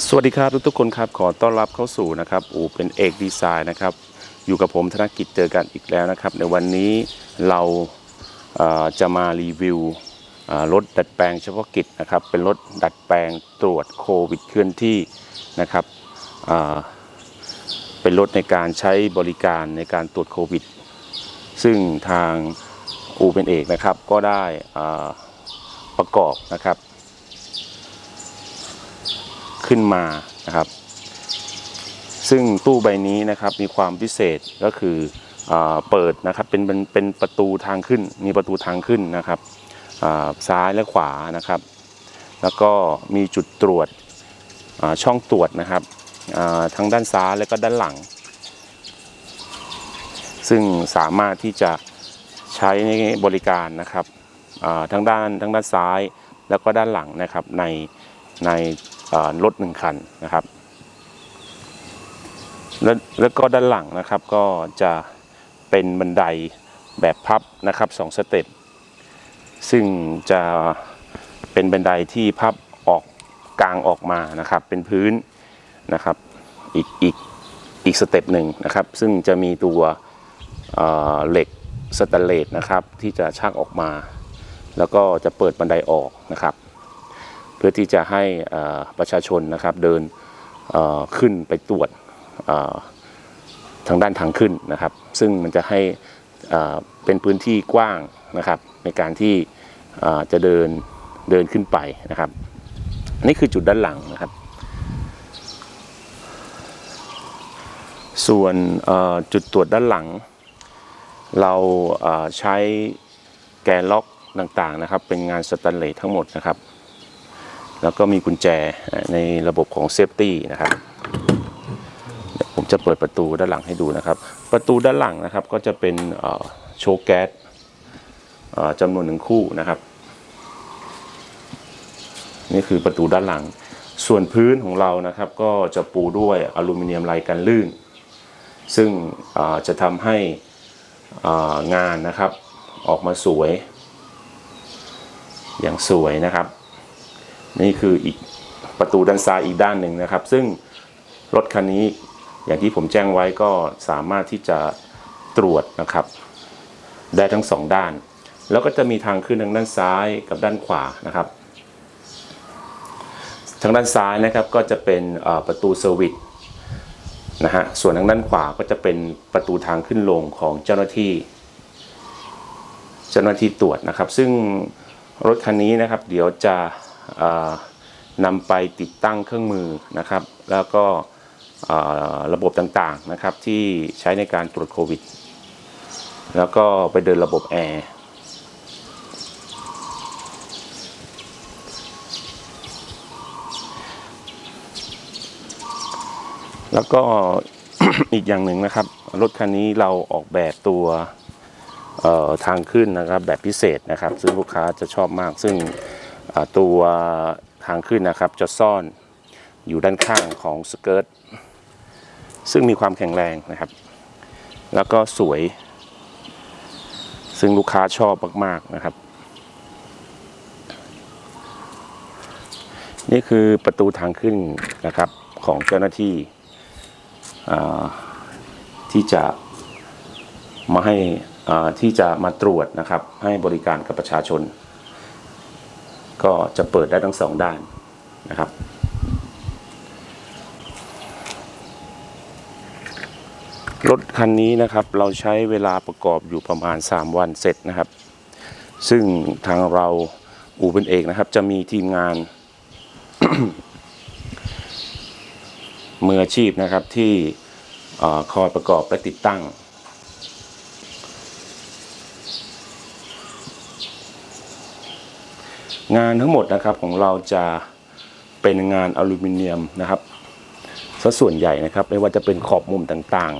สวัสดีครับทุกๆคนครับขอต้อนรับเข้าสู่นะครับอูเป็นเอกดีไซน์นะครับอยู่กับผมธนกิจเจอกันอีกแล้วนะครับ ในวันนี้เราเอ่อจะมารีวิวรถดัดแปลงเฉพาะกิจนะครับ เป็นรถดัดแปลงตรวจโควิดเคลื่อนที่นะครับเเป็นรถในการใช้บริการในการตรวจโควิด ซึ่งทางอูเป็นเอกนะครับก็ได้ประกอบนะครับ ขึ้นมานะครับ ซึ่งตู้ใบนี้นะครับมีความพิเศษก็คืออเปิดนะครับเป็นเป็นเป็นประตูทางขึ้น มีประตูทางขึ้นนะครับซ้ายและขวานะครับ แล้วก็มีจุดตรวจช่องตรวจนะครับทั้งด้านซ้ายและก็ด้านหลัง ซึ่งสามารถที่จะใช้ในบริการนะครับทั้งด้านทั้งด้านซ้ายแล้วก็ด้านหลังนะครับในใน รถหนึ่งคันนะครับแล้วแล้วก็ด้านหลังนะครับก็จะเป็นบันไดแบบพับนะครับสองสเต็ปซึ่งจะเป็นบันไดที่พับออกกลางออกมานะครับ เป็นพื้นนะครับอีกอีกอีกสเต็ปหนึ่งนะครับ ซึ่งจะมีตัวเเหล็กสแตนเลสนะครับ ที่จะชักออกมา แล้วก็จะเปิดบันไดออกนะครับ พื่อที่จะให้ประชาชนนะครับเดินขึ้นไปตรวจทางด้านทางขึ้นนะครับ ซึ่งมันจะให้เป็นพื้นที่กว้างนะครับ ในการที่จะเดินเดินขึ้นไปนะครับ นี่คือจุดด้านหลังนะครับ ส่วนจุดตรวจด้านหลัง เราใช้แกนล็อกต่างๆนะครับ เป็นงานสแตนเลสทั้งหมดนะครับ แล้วก็มีกุญแจในระบบของเซฟตี้นะครับเดี๋ยวผมจะเปิดประตูด้านหลังให้ดูนะครับ ประตูด้านหลังนะครับก็จะเป็นโชว์แก๊สจำนวนหนึ่งคู่นะครับ นี่คือประตูด้านหลัง ส่วนพื้นของเรานะครับ ก็จะปูด้วยอลูมิเนียมลายกันลื่น ซึ่งจะทำให้งานนะครับ ออกมาสวย อย่างสวยนะครับ นี่คืออีกประตูด้านซ้ายอีกด้านหนึ่งนะครับ ซึ่งรถคันนี้อย่างที่ผมแจ้งไว้ก็สามารถที่จะตรวจนะครับ ได้ทั้งสองด้าน แล้วก็จะมีทางขึ้นทางด้านซ้ายกับด้านขวานะครับ ทางด้านซ้ายนะครับก็จะเป็นประตูเซอร์วิสนะฮะส่วนทางด้านขวาก็จะเป็นประตูทางขึ้นลงของเจ้าหน้าที่ เจ้าหน้าที่ตรวจนะครับ ซึ่งรถคันนี้นะครับ เดี๋ยวจะ นำไปติดตั้งเครื่องมือนะครับ แล้วก็ระบบต่างๆนะครับที่ใช้ในการตรวจโควิด แล้วก็ไปเดินระบบแอร์แล้วก็อีกอย่างหนึ่งนะครับ รถคันนี้เราออกแบบตัวทางขึ้นนะครับ แบบพิเศษนะครับ ซึ่งลูกค้าจะชอบมากซึ่ง ตัวทางขึ้นนะครับจะซ่อนอยู่ด้านข้างของสเกิร์ตซึ่งมีความแข็งแรงนะครับ แล้วก็สวย ซึ่งลูกค้าชอบมาก ๆ นะครับ นี่คือประตูทางขึ้นนะครับของเจ้าหน้าที่ที่จะมาให้ที่จะมาตรวจนะครับ ให้บริการกับประชาชน ก็จะเปิดได้ทั้งสองด้านนะครับ รถคันนี้นะครับเราใช้เวลาประกอบอยู่ประมาณ 3 วันเสร็จนะครับ ซึ่งทางเราอูเป็นเอกนะครับ จะมีทีมงานมืออาชีพนะครับที่อคอยประกอบและติดตั้ง งานทั้งหมดนะครับของเราจะเป็นงานอลูมิเนียมนะครับซะส่วนใหญ่นะครับไม่ว่าจะเป็นขอบมุมต่าง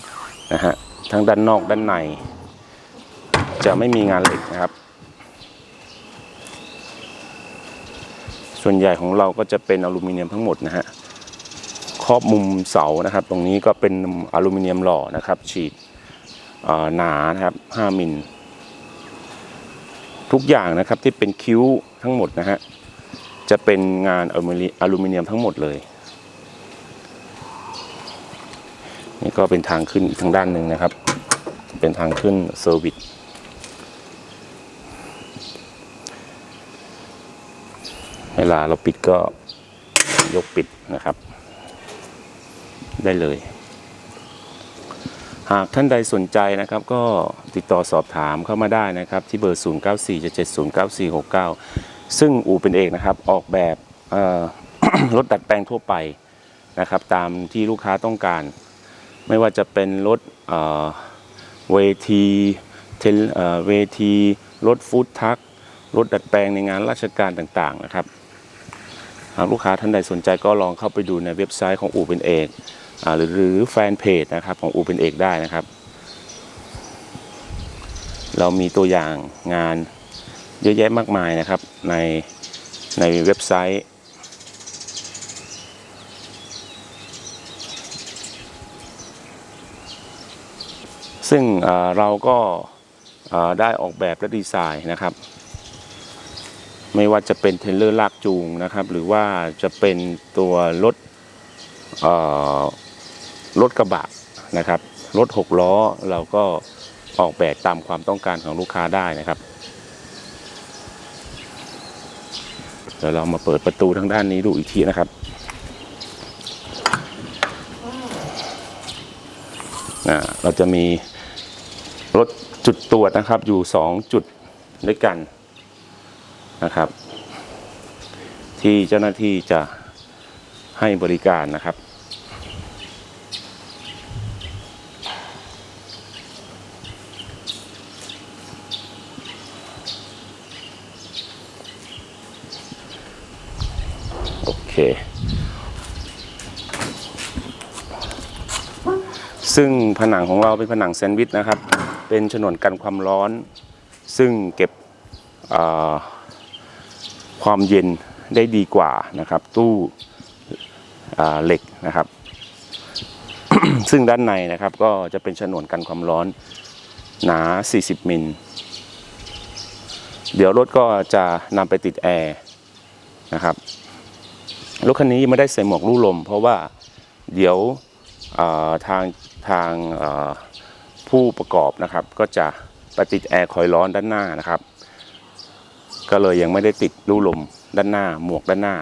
ๆนะฮะทั้งด้านนอกด้านใน จะไม่มีงานเหล็กนะครับ ส่วนใหญ่ของเราก็จะเป็นอลูมิเนียมทั้งหมดนะฮะครอบมุมเสานะครับ ตรงนี้ก็เป็นอลูมิเนียมหล่อนะครับ ฉีดหนานะครับ 5มิล ทุกอย่างนะครับที่เป็นคิ้วทั้งหมดนะฮะจะเป็นงานอลูมิเนียมทั้งหมดเลย นี่ก็เป็นทางขึ้นอีกทางด้านหนึ่งนะครับ เป็นทางขึ้นเซอร์วิสเวลาเราปิดก็ยกปิดนะครับ ได้เลย หากท่านใดสนใจนะครับก็ติดต่อสอบถามเข้ามาได้นะครับ ที่เบอร์ 094709469 ซึ่งอู่เป็นเอกนะครับ ออกแบบรถดัดแปลงทั่วไปนะครับ ตามที่ลูกค้าต้องการ ไม่ว่าจะเป็นรถเวทีเวทีรถฟู้ดทักรถดัดแปลงในงานราชการต่างๆนะครับ หากลูกค้าท่านใดสนใจก็ลองเข้าไปดูในเว็บไซต์ของอู่เป็นเอกหรือหรือแฟนเพจนะครับของอู่เป็นเอกได้นะครับ เรามีตัวอย่างงานเยอะแยะมากมายนะครับในในเว็บไซต์ซึ่งเราก็ได้ออกแบบและดีไซน์นะครับ ไม่ว่าจะเป็นเทรลเลอร์ลากจูงนะครับ หรือว่าจะเป็นตัวรถรถกระบะนะครับรถหกล้อเราก็ออกแบบตามความต้องการของลูกค้าได้นะครับเดี๋ยวเรามาเปิดประตูทางด้านนี้ดูอีกทีนะครับเราจะมีรถจุดตรวจนะครับอยู่ 2 จุดด้วยกัน นะครับ ที่เจ้าหน้าที่จะให้บริการนะครับ โอเค ซึ่งผนังของเราเป็นผนังแซนด์วิชนะครับ เป็นฉนวนกันความร้อน ซึ่งเก็บอ่า ความเย็นได้ดีกว่านะครับ ตู้เหล็กนะครับ ซึ่งด้านในนะครับก็จะเป็นฉนวนกันความร้อนหนา 40 มิล เดี๋ยวรถก็จะนำไปติดแอร์นะครับ รถคันนี้ไม่ได้ใส่หมวกลู่ลม เพราะว่าเดี๋ยวทางทางผู้ประกอบนะครับ ก็จะไปติดแอร์คอยร้อนด้านหน้านะครับ ก็เลยยังไม่ได้ติดลู่ลมด้านหน้าหมวกด้านหน้า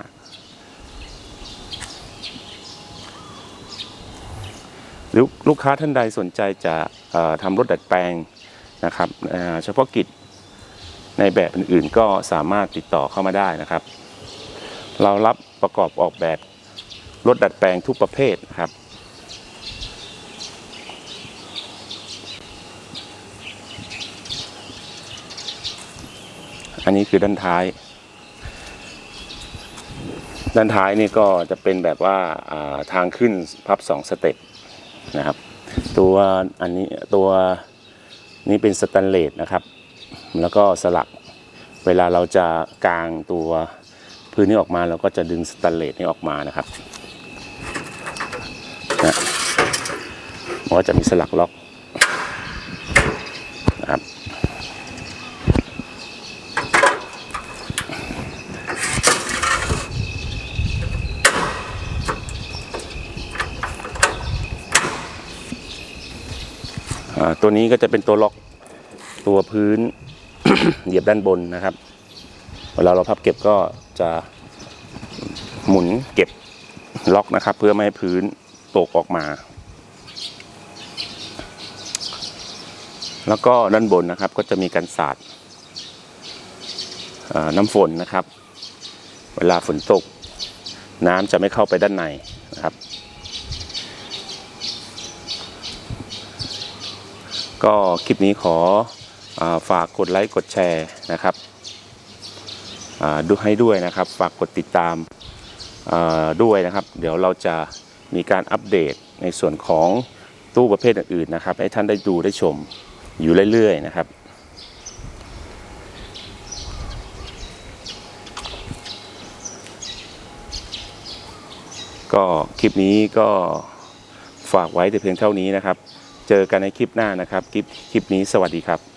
หรือลูกค้าท่านใดสนใจจะทำรถดัดแปลงนะครับเอ่อเฉพาะกิจในแบบอื่นๆก็สามารถติดต่อเข้ามาได้นะครับ เรารับประกอบออกแบบรถดัดแปลงทุกประเภทนะครับ อันนี้คือด้านท้าย ด้านท้ายนี่ก็จะเป็นแบบว่าาทางขึ้นพับสองสเต็ปนะครับ ตัวอันนี้ตัวนี้เป็นสแตนเลสนะครับ แล้วก็สลักเวลาเราจะกางตัวพื้นนี้ออกมาเราก็จะดึงสแตนเลสนี้ออกมานะครับนะมันก็จะมีสลักล็อกนะครับ ตัวนี้ก็จะเป็นตัวล็อกตัวพื้น เหยียบด้านบนนะครับ เวลาเราพับเก็บก็จะหมุนเก็บล็อกนะครับ เพื่อไม่ให้พื้นตกออกมา แล้วก็ด้านบนนะครับก็จะมีการสาดน้ำฝนนะครับ เวลาฝนตก น้ำจะไม่เข้าไปด้านในนะครับ ก็คลิปนี้ขออาฝากกดไลค์กดแชร์นะครับดูให้ด้วยนะครับ ฝากกดติดตามาด้วยนะครับ เดี๋ยวเราจะมีการอัปเดตในส่วนของตู้ประเภทอื่นๆนะครับ ให้ท่านได้ดูได้ชมอยู่เรื่อยๆนะครับก็คลิปนี้ก็ฝากไว้แต่เพียงเท่านี้นะครับ เจอกันในคลิปหน้านะครับ คลิปคลิปนี้สวัสดีครับ